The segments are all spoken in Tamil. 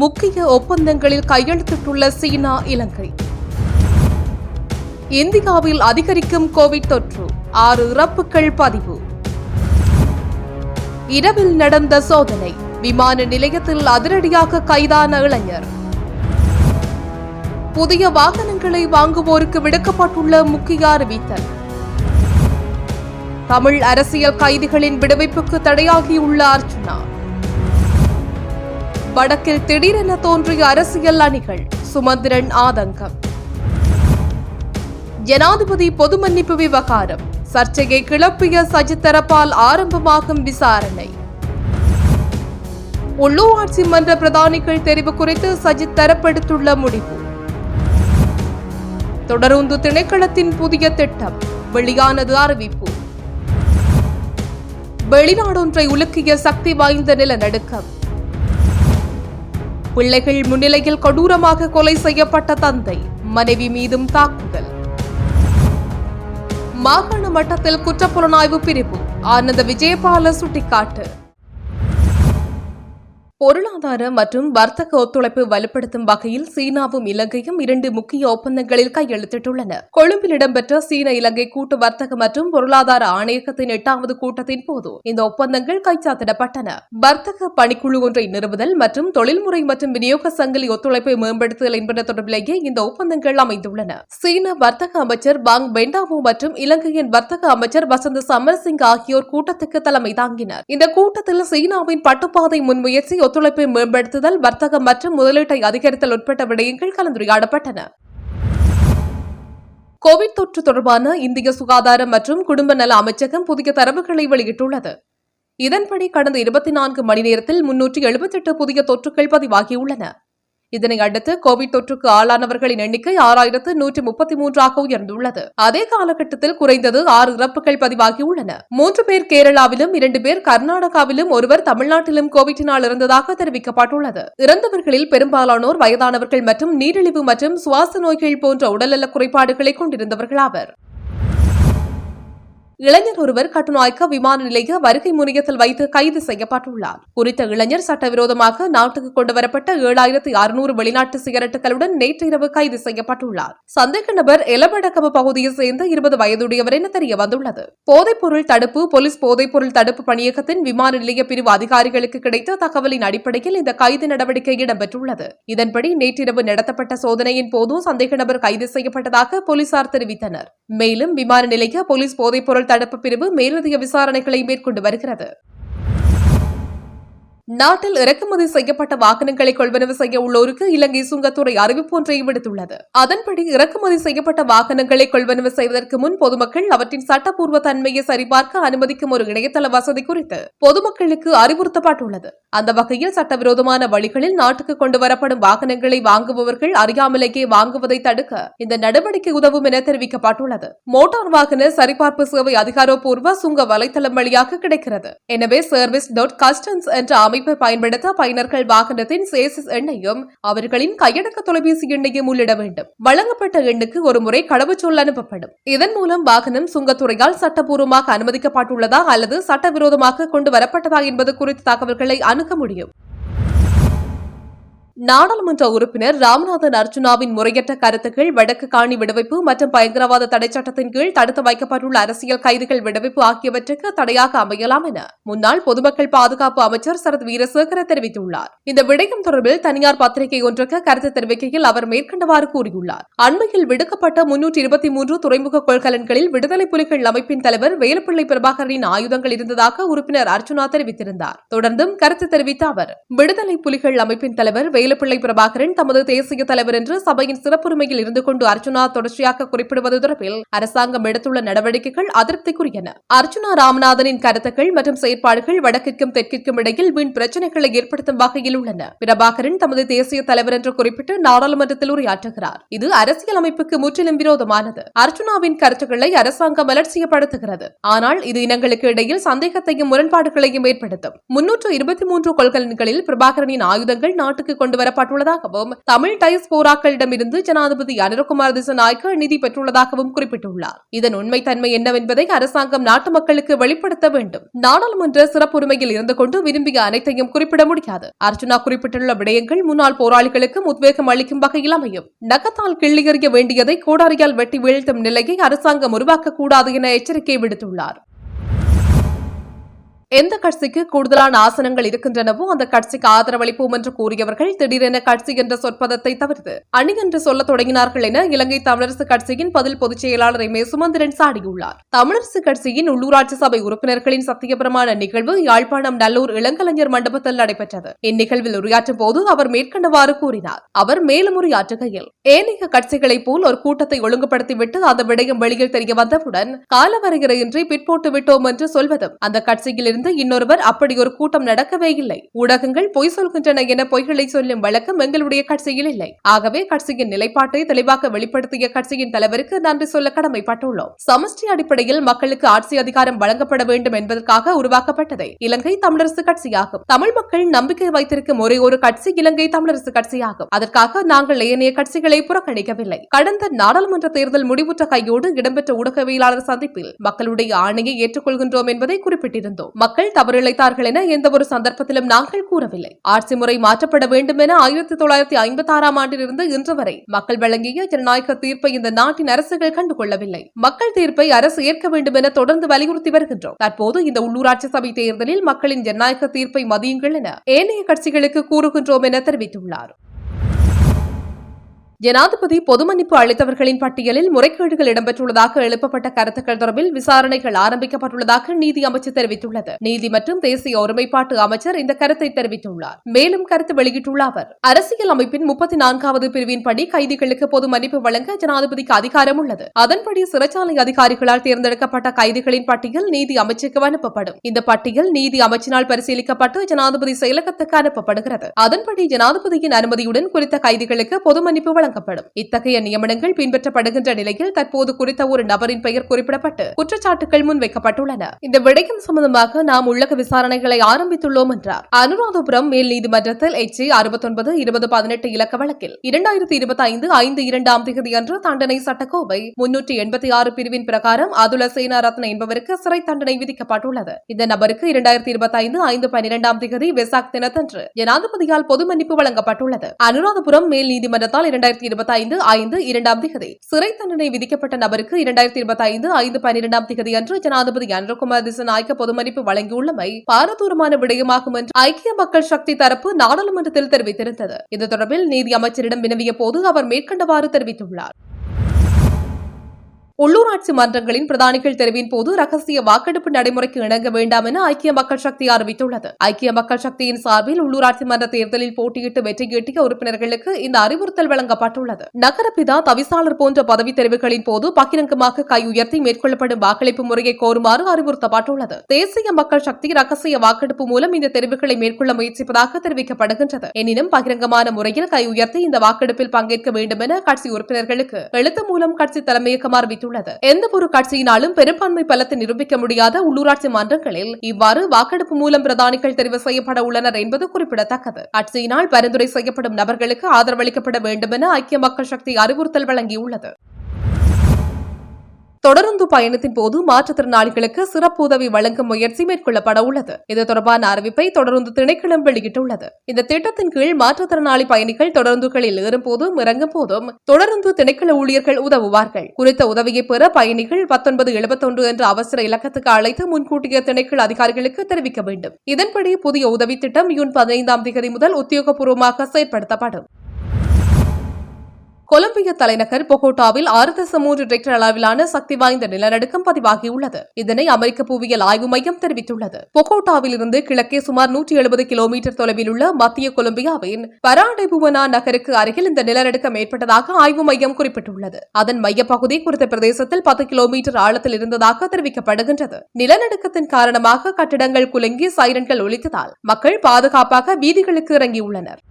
முக்கிய ஒப்பந்தங்களில் கையெழுத்திட்டுள்ள சீனா இலங்கை. இந்தியாவில் அதிகரிக்கும் கோவிட் தொற்று ஆறு இறப்புகள் பதிவு. இரவில் நடந்த சோதனை விமான நிலையத்தில் அதிரடியாக கைதான இளைஞர். புதிய வாகனங்களை வாங்குவோருக்கு விடுக்கப்பட்டுள்ள முக்கிய அறிவித்தல். தமிழ் அரசியல் கைதிகளின் விடுவிப்புக்கு தடையாகியுள்ள அர்ச்சுனா வடக்கில் திடீரென தோன்றிய அரசியல் அணிகள். சுமந்திரன் ஆதங்கம். ஜனாதிபதி பொது மன்னிப்பு விவகாரம். சர்ச்சையை கிளப்பிய சஜித் தரப்பால் ஆரம்பமாகும் விசாரணை. உள்ளூராட்சி மன்ற பிரதானிகள் தெரிவு குறித்து சஜித் தரப்படுத்துள்ள முடிவு. தொடருந்து திணைக்களத்தின் புதிய திட்டம். வெளியானது அறிவிப்பு. வெளிநாடொன்றை உலுக்கிய சக்தி வாய்ந்த நிலநடுக்கம். பிள்ளைகள் முன்னிலையில் கொடூரமாக கொலை செய்யப்பட்ட தந்தை மனைவி மீதும் தாக்குதல். மாகாண மட்டத்தில் குற்றப்புலனாய்வு பிரிவு ஆனந்த விஜயபால சுட்டிக்காட்டு. பொருளாதார மற்றும் வர்த்தக ஒத்துழைப்பு வலுப்படுத்தும் வகையில் சீனாவும் இலங்கையும் இரண்டு முக்கிய ஒப்பந்தங்களில் கையெழுத்திட்டுள்ளன. கொழும்பில் இடம்பெற்ற சீன இலங்கை கூட்டு வர்த்தக மற்றும் பொருளாதார ஆணையகத்தின் எட்டாவது கூட்டத்தின் போது இந்த ஒப்பந்தங்கள் கைச்சாத்திடப்பட்டன. வர்த்தக பணிக்குழு ஒன்றை நிறுவுதல் மற்றும் தொழில்முறை மற்றும் விநியோக சங்கிலி ஒத்துழைப்பை மேம்படுத்துதல் என்பன தொடர்பிலேயே இந்த ஒப்பந்தங்கள் அமைந்துள்ளன. சீன வர்த்தக அமைச்சர் பாங் பெண்டாவோ மற்றும் இலங்கையின் வர்த்தக அமைச்சர் வசந்த சமரசிங் ஆகியோர் கூட்டத்துக்கு தலைமை தாங்கினர். இந்த கூட்டத்தில் சீனாவின் பட்டுப்பாதை முன்முயற்சி ஒத்துழைப்பை மேம்படுத்துதல் வர்த்தகம் மற்றும் முதலீட்டை அதிகரித்தல் உட்பட்ட விடயங்கள் கலந்துரையாடப்பட்டன. கோவிட் தொற்று தொடர்பான இந்திய சுகாதாரம் மற்றும் குடும்ப நல அமைச்சகம் புதிய தரவுகளை வெளியிட்டுள்ளது. இதன்படி கடந்த இருபத்தி நான்கு மணி நேரத்தில் முன்னூற்றி எழுபத்தெட்டு புதிய தொற்றுகள் பதிவாகியுள்ளன. இதனை அடுத்து கோவிட் தொற்றுக்கு ஆளானவர்களின் எண்ணிக்கை ஆறாயிரத்து நூற்றி முப்பத்தி மூன்றாக உயர்ந்துள்ளது. அதே காலகட்டத்தில் குறைந்தது ஆறு இறப்புகள் பதிவாகியுள்ளன. மூன்று பேர் கேரளாவிலும் இரண்டு பேர் கர்நாடகாவிலும் ஒருவர் தமிழ்நாட்டிலும் கோவிட்டினால் இறந்ததாக தெரிவிக்கப்பட்டுள்ளது. இறந்தவர்களில் பெரும்பாலானோர் வயதானவர்கள் மற்றும் நீரிழிவு மற்றும் சுவாச நோய்கள் போன்ற உடல்நல குறைபாடுகளை கொண்டிருந்தவர்கள் ஆவர். இளைஞர் ஒருவர் கட்டுநாய்க்க விமான நிலைய வருகை முனையத்தில் வைத்து கைது செய்யப்பட்டுள்ளார். குறித்த இளைஞர் சட்டவிரோதமாக நாட்டுக்கு கொண்டுவரப்பட்ட ஏழாயிரத்தி அறுநூறு வெளிநாட்டு சிகரெட்டுகளுடன் நேற்று இரவு கைது செய்யப்பட்டுள்ளார். சந்தேக நபர் எலவடக்கம பகுதியை சேர்ந்த இருபது வயதுடையவர் என தெரிய வந்துள்ளது போதைப்பொருள் தடுப்பு போலீஸ் போதைப்பொருள் தடுப்பு பணியகத்தின் விமான நிலைய பிரிவு அதிகாரிகளுக்கு கிடைத்த தகவலின் அடிப்படையில் இந்த கைது நடவடிக்கை இடம்பெற்றுள்ளது. இதன்படி நேற்றிரவு நடத்தப்பட்ட சோதனையின் போதும் சந்தேக நபர் கைது செய்யப்பட்டதாக போலீசார் தெரிவித்தனர். மேலும் விமான நிலைய போலீஸ் போதைப்பொருள் தடுப்பு பிரிவு மேலதிக விசாரணைகளை மேற்கொண்டு வருகிறது. நாட்டில் இறக்குமதி செய்யப்பட்ட வாகனங்களை கொள்வனவு செய்ய உள்ளோருக்கு இலங்கை சுங்கத்துறை அறிவிப்பு ஒன்றை விடுத்துள்ளது. அதன்படி இறக்குமதி செய்யப்பட்ட வாகனங்களை கொள்வனவு செய்வதற்கு முன் பொதுமக்கள் அவற்றின் சட்டப்பூர்வ தன்மையை சரிபார்க்க அனுமதிக்கும் ஒரு இணையதள வசதி குறித்து பொதுமக்களுக்கு அறிவுறுத்தப்பட்டுள்ளது. அந்த வகையில் சட்டவிரோதமான வழிகளில் நாட்டுக்கு கொண்டு வரப்படும் வாகனங்களை வாங்குபவர்கள் அறியாமலேயே வாங்குவதை தடுக்க இந்த நடவடிக்கை உதவும் என தெரிவிக்கப்பட்டுள்ளது. மோட்டார் வாகன சரிபார்ப்பு சேவை அதிகாரப்பூர்வ சுங்க வலைத்தளம் வழியாக கிடைக்கிறது. எனவே சர்வீஸ் டாட் கஸ்டம்ஸ் என்ற அமைப்பை பயன்படுத்த பயனர்கள் வாகனத்தின் சேசஸ் எண்ணையும் அவர்களின் கையடக்க தொலைபேசி எண்ணையும் உள்ளிட வேண்டும். வழங்கப்பட்ட எண்ணுக்கு ஒரு முறை கடவுச்சொல் அனுப்பப்படும். இதன் மூலம் வாகனம் சுங்கத்துறையால் சட்டப்பூர்வமாக அனுமதிக்கப்பட்டுள்ளதா அல்லது சட்டவிரோதமாக கொண்டு வரப்பட்டதா என்பது குறித்த தகவல்களை அணுக முடியும். நாடாளுமன்ற உறுப்பினர் ராமநாதன் அர்ஜுனாவின் முறையற்ற கருத்துக்கள் வடக்கு காணி விடுவிப்பு மற்றும் பயங்கரவாத தடை சட்டத்தின் கீழ் தடுத்து வைக்கப்பட்டுள்ள அரசியல் கைதிகள் விடுவிப்பு ஆகியவற்றுக்கு தடையாக அமையலாம் என முன்னாள் பொதுமக்கள் பாதுகாப்பு அமைச்சர் சரத் வீரசேகர தெரிவித்துள்ளார். இந்த விடயம் தொடர்பில் தனியார் பத்திரிகை ஒன்றுக்கு கருத்து தெரிவிக்கையில் அவர் மேற்கண்டவாறு கூறியுள்ளார். அண்மையில் விடுக்கப்பட்ட முன்னூற்றி இருபத்தி மூன்று துறைமுக கொள்கலன்களில் விடுதலை புலிகள் அமைப்பின் தலைவர் வேலுப்பிள்ளை பிரபாகரனின் ஆயுதங்கள் இருந்ததாக உறுப்பினர் அர்ஜுனா தெரிவித்திருந்தார். தொடர்ந்தும் கருத்து தெரிவித்த அவர் விடுதலை புலிகள் அமைப்பின் தலைவர் வேலுப்பிள்ளை பிரபாகரன் தமது தேசிய தலைவர் என்று சபையின் சிறப்புரிமையில் இருந்து கொண்டு அர்ஜுனா தொடர்ச்சியாக குறிப்பிடுவது தொடர்பில் அரசாங்கம் எடுத்துள்ள நடவடிக்கைகள் அதிருப்திக்குரியன. அர்ஜுனா ராமநாதனின் கருத்துக்கள் மற்றும் செயற்பாடுகள் வடக்கிற்கும் தெற்கிற்கும் இடையில் வீண் பிரச்சனைகளை ஏற்படுத்தும் வகையில் உள்ளன. பிரபாகரன் தமது தேசிய தலைவர் என்று குறிப்பிட்டு நாடாளுமன்றத்தில் உரையாற்றுகிறார். இது அரசியல் அமைப்புக்கு முற்றிலும் விரோதமானது. அர்ஜுனாவின் கருத்துக்களை அரசாங்கம் அலட்சியப்படுத்துகிறது. ஆனால் இது இனங்களுக்கு இடையில் சந்தேகத்தையும் முரண்பாடுகளையும் ஏற்படுத்தும். முன்னூற்று இருபத்தி மூன்று கொள்கலன்களில் பிரபாகரனின் ஆயுதங்கள் நாட்டுக்கு கொண்டு கொண்டுவரப்பட்டுள்ளதாகவும் தமிழ் டைஸ் போராக்களிடமிருந்து ஜனாதிபதி அனுரகுமார் திசநாயக்க நிதி பெற்றுள்ளதாகவும் குறிப்பிட்டுள்ளார். இதன் உண்மைத்தன்மை என்னவென்பதை அரசாங்கம் நாட்டு மக்களுக்கு வெளிப்படுத்த வேண்டும். நாடாளுமன்ற சிறப்புரிமையில் இருந்து கொண்டு விரும்பிய அனைத்தையும் குறிப்பிட முடியாது. அர்ஜுனா குறிப்பிட்டுள்ள விடயங்கள் முன்னாள் போராளிகளுக்கு உத்வேகம் அளிக்கும் வகையில் அமையும். நகத்தால் கிள்ளியறிய வேண்டியதை கோடாரியால் வெட்டி வீழ்த்தும் நிலையை அரசாங்கம் உருவாக்கக்கூடாது என எச்சரிக்கை விடுத்துள்ளார். எந்த கட்சிக்கு கூடுதலான ஆசனங்கள் இருக்கின்றனவோ அந்த கட்சிக்கு ஆதரவளிப்போம் என்று கூறியவர்கள் திடீரென கட்சி என்ற சொற்பதத்தை தவிர்த்து அணி என்று சொல்ல தொடங்கினார்கள் என இலங்கை தமிழரசு கட்சியின் பதில் பொதுச் செயலாளர் எம் ஏ சுமந்திரன் சாடியுள்ளார். தமிழரசு கட்சியின் உள்ளூராட்சி சபை உறுப்பினர்களின் சத்தியபிரமான நிகழ்வு யாழ்ப்பாணம் நல்லூர் இளங்கலைஞர் மண்டபத்தில் நடைபெற்றது. இந்நிகழ்வில் உரையாற்றும் போது அவர் மேற்கண்டவாறு கூறினார். அவர் மேலும் உரையாற்றுகையில் ஏனைய கட்சிகளைப் போல் ஒரு கூட்டத்தை ஒழுங்குபடுத்திவிட்டு அந்த விடயம் வெளியில் தெரிய வந்தவுடன் காலவரையறையின்றி பிற்போட்டு விட்டோம் என்று சொல்வதும் அந்த கட்சியில் இருந்து இன்னொருவர் அப்படி ஒரு கூட்டம் நடக்கவே இல்லை. ஊடகங்கள் பொய் சொல்கின்றன என பொய்களை சொல்லும் வழக்கம் எங்களுடைய கட்சியில் இல்லை. ஆகவே கட்சியின் நிலைப்பாட்டை தெளிவாக வெளிப்படுத்திய கட்சியின் தலைவருக்கு நன்றி சொல்ல கடமைப்பட்டுள்ளோம். சமஷ்டி அடிப்படையில் மக்களுக்கு ஆட்சி அதிகாரம் வழங்கப்பட வேண்டும் என்பதற்காக உருவாக்கப்பட்டதே இலங்கை தமிழரசு கட்சியாகும். தமிழ் மக்கள் நம்பிக்கை வைத்திருக்கும் ஒரே ஒரு கட்சி இலங்கை தமிழரசு கட்சியாகும். அதற்காக நாங்கள் ஏனைய கட்சிகளை புறக்கணிக்கவில்லை. கடந்த நாடாளுமன்ற தேர்தல் முடிவுற்ற கையோடு இடம்பெற்ற ஊடகவியலாளர் சந்திப்பில் மக்களுடைய ஆணையை ஏற்றுக்கொள்கின்றோம் என்பதை குறிப்பிட்டிருந்தோம். மக்கள் தவறிழைத்தார்கள் என எந்த ஒரு சந்தர்ப்பத்திலும் நாங்கள் கூறவில்லை. ஆட்சி முறை மாற்றப்பட வேண்டும் என ஆயிரத்தி தொள்ளாயிரத்தி ஐம்பத்தி ஆறாம் ஆண்டிலிருந்து இன்று வரை மக்கள் வழங்கிய ஜனநாயக தீர்ப்பை இந்த நாட்டின் அரசுகள் கண்டுகொள்ளவில்லை. மக்கள் தீர்ப்பை அரசு ஏற்க வேண்டும் என தொடர்ந்து வலியுறுத்தி வருகின்றோம். தற்போது இந்த உள்ளூராட்சி சபை தேர்தலில் மக்களின் ஜனநாயக தீர்ப்பை மதியுங்கள் என ஏனைய கட்சிகளுக்கு கூறுகின்றோம் என தெரிவித்துள்ளார். ஜனாதிபதி பொது மன்னிப்பு அளித்தவர்களின் பட்டியலில் முறைகேடுகள் இடம்பெற்றுள்ளதாக எழுப்பப்பட்ட கருத்துக்கள் தொடர்பில் விசாரணைகள் ஆரம்பிக்கப்பட்டுள்ளதாக நீதி அமைச்சு தெரிவித்துள்ளது. நீதி மற்றும் தேசிய ஒருமைப்பாட்டு அமைச்சர் இந்த கருத்தை தெரிவித்துள்ளார். மேலும் கருத்து வெளியிட்டுள்ள அவர் அரசியல் அமைப்பின் முப்பத்தி நான்காவது பிரிவின்படி கைதிகளுக்கு பொது மன்னிப்பு வழங்க ஜனாதிபதிக்கு அதிகாரம் உள்ளது. அதன்படி சிறைச்சாலை அதிகாரிகளால் தேர்ந்தெடுக்கப்பட்ட கைதிகளின் பட்டியல் நீதி அமைச்சுக்கு அனுப்பப்படும். இந்த பட்டியல் நீதி அமைச்சினால் பரிசீலிக்கப்பட்டு ஜனாதிபதி செயலகத்துக்கு அனுப்பப்படுகிறது. அதன்படி ஜனாதிபதியின் அனுமதியுடன் குறித்த கைதிகளுக்கு பொது மன்னிப்பு வழங்கப்படும். இத்தகைய நியமனங்கள் பின்பற்றப்படுகின்ற நிலையில் தற்போது குறித்த ஒரு நபரின் பெயர் குறிப்பிடப்பட்டு குற்றச்சாட்டுகள் முன்வைக்கப்பட்டுள்ளன. இந்த விடயம் சம்பந்தமாக நாம் உள்ளக விசாரணைகளை ஆரம்பித்துள்ளோம் என்றார். அனுராதபுரம் மேல் நீதிமன்றத்தில் எச். அறுபத்தொன்பது இருபது பதினெட்டு இலக்க வழக்கில் இரண்டாயிரத்தி இருபத்தி ஐந்து ஐந்து இரண்டாம் தேதி அன்று தண்டனை சட்டக்கோவை முன்னூற்றி எண்பத்தி ஆறு பிரிவின் பிரகாரம் அதுல சேனாரத்ன என்பவருக்கு சிறை தண்டனை விதிக்கப்பட்டுள்ளது. இந்த நபருக்கு இரண்டாயிரத்தி இருபத்தி ஐந்து ஐந்து பன்னிரெண்டாம் தேதி வெசாக் தினத்தன்று ஜனாதிபதியால் பொது மன்னிப்பு வழங்கப்பட்டுள்ளது. அனுராதபுரம் மேல் நீதிமன்றத்தால் இரண்டாயிரத்தி இருபத்தி ஐந்து ஐந்து இரண்டாம் திகதி. சிறை தண்டனை விதிக்கப்பட்ட நபருக்கு இரண்டாயிரத்தி இருபத்தி ஐந்து ஐந்து பன்னிரெண்டாம் திகதி அன்று ஜனாதிபதி அனுரகுமார் திசநாயக்க பொதுமதிப்பு வழங்கியுள்ளமை பாரதூரமான விடயமாகும் என்று ஐக்கிய மக்கள் சக்தி தரப்பு நாடாளுமன்றத்தில் தெரிவித்திருந்தது. இது தொடர்பில் நீதி அமைச்சரிடம் வினவிய போது அவர் மேற்கண்டவாறு தெரிவித்துள்ளார். உள்ளூராட்சி மன்றங்களின் பிரதானிகள் தெரிவின் போது ரகசிய வாக்கெடுப்பு நடைமுறைக்கு இணங்க வேண்டாம் என ஐக்கிய மக்கள் சக்தி அறிவித்துள்ளது. ஐக்கிய மக்கள் சக்தியின் சார்பில் உள்ளூராட்சி மன்ற தேர்தலில் போட்டியிட்டு வெற்றி ஈட்டிய உறுப்பினர்களுக்கு இந்த அறிவுறுத்தல் வழங்கப்பட்டுள்ளது. நகரப்பிதா தவிசாளர் போன்ற பதவி தெரிவுகளின் போது பகிரங்கமாக கை உயர்த்தி மேற்கொள்ளப்படும் வாக்களிப்பு முறையை கோருமாறு அறிவுறுத்தப்பட்டுள்ளது. தேசிய மக்கள் சக்தி ரகசிய வாக்கெடுப்பு மூலம் இந்த தெரிவுகளை மேற்கொள்ள முயற்சிப்பதாக தெரிவிக்கப்படுகின்றது. எனினும் பகிரங்கமான முறையில் கை உயர்த்தி இந்த வாக்கெடுப்பில் பங்கேற்க வேண்டும் என கட்சி உறுப்பினர்களுக்கு எழுத்து மூலம் கட்சி தலைமையகம் அறிவித்துள்ளது எந்த ஒரு கட்சியினாலும் பெரும்பான்மை பலத்தை நிரூபிக்க முடியாத உள்ளூராட்சி மன்றங்களில் இவ்வாறு வாக்கெடுப்பு மூலம் பிரதானிகள் தெரிவு செய்யப்பட உள்ளனர் என்பது குறிப்பிடத்தக்கது. கட்சியினால் பரிந்துரை செய்யப்படும் நபர்களுக்கு ஆதரவளிக்கப்பட வேண்டும் என ஐக்கிய மக்கள் சக்தி அறிவுறுத்தல் வழங்கியுள்ளது. தொடருந்து பயணத்தின் போது மாற்றுத்திறனாளிகளுக்கு சிறப்பு உதவி வழங்கும் முயற்சி மேற்கொள்ளப்பட உள்ளது. இது தொடர்பான அறிவிப்பை தொடர்ந்து திணைக்களம் வெளியிட்டுள்ளது. இந்த திட்டத்தின் கீழ் மாற்றுத்திறனாளி பயணிகள் தொடர்ந்துகளில் ஏறும் போதும் இறங்கும் போதும் தொடர்ந்து திணைக்கள ஊழியர்கள் உதவுவார்கள். குறித்த உதவியை பெற பயணிகள் பத்தொன்பது எழுபத்தொன்று என்ற அவசர இலக்கத்துக்கு அழைத்து முன்கூட்டிய திணைக்கள அதிகாரிகளுக்கு தெரிவிக்க வேண்டும். இதன்படி புதிய உதவி திட்டம் ஜூன் பதினைந்தாம் தேதி முதல் உத்தியோகபூர்வமாக செயற்படுத்தப்படும். கொலம்பிய தலைநகர் பொகோட்டாவில் ஆறு தசம் மூன்று ரெக்டர் அளவிலான சக்தி வாய்ந்த நிலநடுக்கம் பதிவாகியுள்ளது. இதனை அமெரிக்க புவியியல் ஆய்வு மையம் தெரிவித்துள்ளது. பொகோட்டாவில் இருந்து கிழக்கே சுமார் நூற்றி எழுபது கிலோமீட்டர் தொலைவில் உள்ள மத்திய கொலம்பியாவின் பராடைபுவனா நகருக்கு அருகில் இந்த நிலநடுக்கம் ஏற்பட்டதாக ஆய்வு மையம் குறிப்பிட்டுள்ளது. அதன் மையப்பகுதி குறித்த பிரதேசத்தில் பத்து கிலோமீட்டர் ஆழத்தில் இருந்ததாக தெரிவிக்கப்படுகின்றது. நிலநடுக்கத்தின் காரணமாக கட்டிடங்கள் குலுங்கி சைரன்கள் ஒழித்ததால் மக்கள் பாதுகாப்பாக வீதிகளுக்கு இறங்கியுள்ளனர்.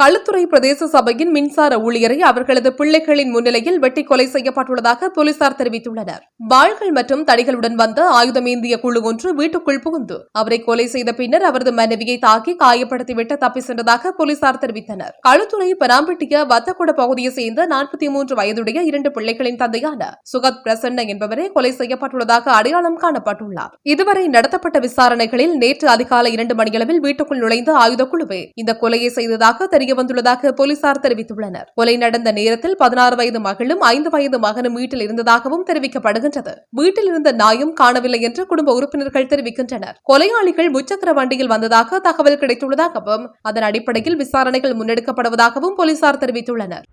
களுத்துறை பிரதேச சபையின் மின்சார ஊழியரை அவர்களது பிள்ளைகளின் முன்னிலையில் வெட்டி கொலை செய்யப்பட்டுள்ளதாக போலீசார் தெரிவித்துள்ளனர். வாள்கள் மற்றும் தடிகளுடன் வந்த ஆயுதமேந்திய குழு ஒன்று வீட்டுக்குள் புகுந்து அவரை கொலை செய்த பின்னர் அவரது மனைவியை தாக்கி காயப்படுத்திவிட்டு தப்பி சென்றதாக போலீசார் தெரிவித்தனர். களுத்துறை பராம்பட்டிய வத்தக்குட பகுதியை சேர்ந்த நாற்பத்தி மூன்று வயதுடைய இரண்டு பிள்ளைகளின் தந்தையான சுகத் பிரசன்ன என்பவரே கொலை செய்யப்பட்டுள்ளதாக அடையாளம் காணப்பட்டுள்ளார். இதுவரை நடத்தப்பட்ட விசாரணைகளில் நேற்று அதிகாலை இரண்டு மணியளவில் வீட்டுக்குள் நுழைந்த ஆயுத குழுவே இந்த கொலையை செய்ததாக தெரிய வந்துள்ளதாக போலீசார் தெரிவித்துள்ளனர். கொலை நடந்த நேரத்தில் பதினாறு வயது மகளும் ஐந்து வயது மகனும் வீட்டில் இருந்ததாகவும் தெரிவிக்கப்படுகின்றது. வீட்டில் இருந்த நாயும் காணவில்லை என்று குடும்ப உறுப்பினர்கள் தெரிவிக்கின்றனர். கொலையாளிகள் முச்சக்கர வண்டியில் வந்ததாக தகவல் கிடைத்துள்ளதாகவும் அதன் அடிப்படையில் விசாரணைகள் முன்னெடுக்கப்படுவதாகவும் போலீசார் தெரிவித்துள்ளனர்.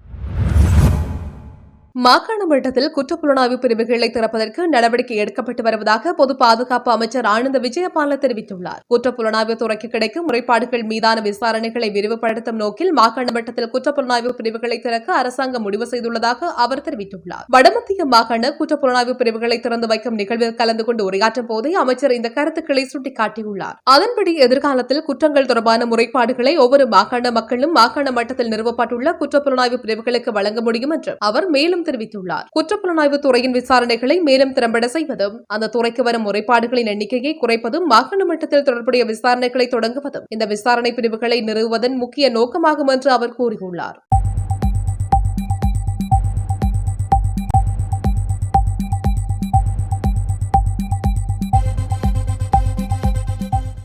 மாகாண மட்டத்தில் குற்றப்புலனாய்வு பிரிவுகளை திறப்பதற்கு நடவடிக்கை எடுக்கப்பட்டு வருவதாக பொது பாதுகாப்பு அமைச்சர் ஆனந்த விஜயபால தெரிவித்துள்ளார். குற்றப்புலனாய்வு துறைக்கு கிடைக்கும் முறைப்பாடுகள் மீதான விசாரணைகளை விரிவுபடுத்தும் நோக்கில் மாகாண மட்டத்தில் குற்றப்புலனாய்வு பிரிவுகளை திறக்க அரசாங்கம் முடிவு செய்துள்ளதாக அவர் தெரிவித்துள்ளார். வடமத்திய மாகாண குற்றப்புலனாய்வு பிரிவுகளை திறந்து வைக்கும் நிகழ்வில் கலந்து கொண்டு உரையாற்றும் போதே அமைச்சர் இந்த கருத்துக்களை சுட்டிக்காட்டியுள்ளார். அதன்படி எதிர்காலத்தில் குற்றங்கள் தொடர்பான முறைப்பாடுகளை ஒவ்வொரு மாகாண மக்களும் மாகாண மட்டத்தில் நிறுவப்பட்டுள்ள குற்றப்புலனாய்வு பிரிவுகளுக்கு வழங்க முடியும் என்றும் அவர் மேலும் தெரிவித்துள்ளார். குற்றப்புலனாய்வு துறையின் விசாரணைகளை மேலும் திறம்பட செய்வதும் அந்த துறைக்கு வரும் முறைப்பாடுகளின் எண்ணிக்கையை குறைப்பதும் மாகாண மட்டத்தில் தொடர்புடைய விசாரணைகளை தொடங்குவதும் இந்த விசாரணை பிரிவுகளை நிறுவுவதன் முக்கிய நோக்கமாகும் என்று அவர் கூறியுள்ளார்.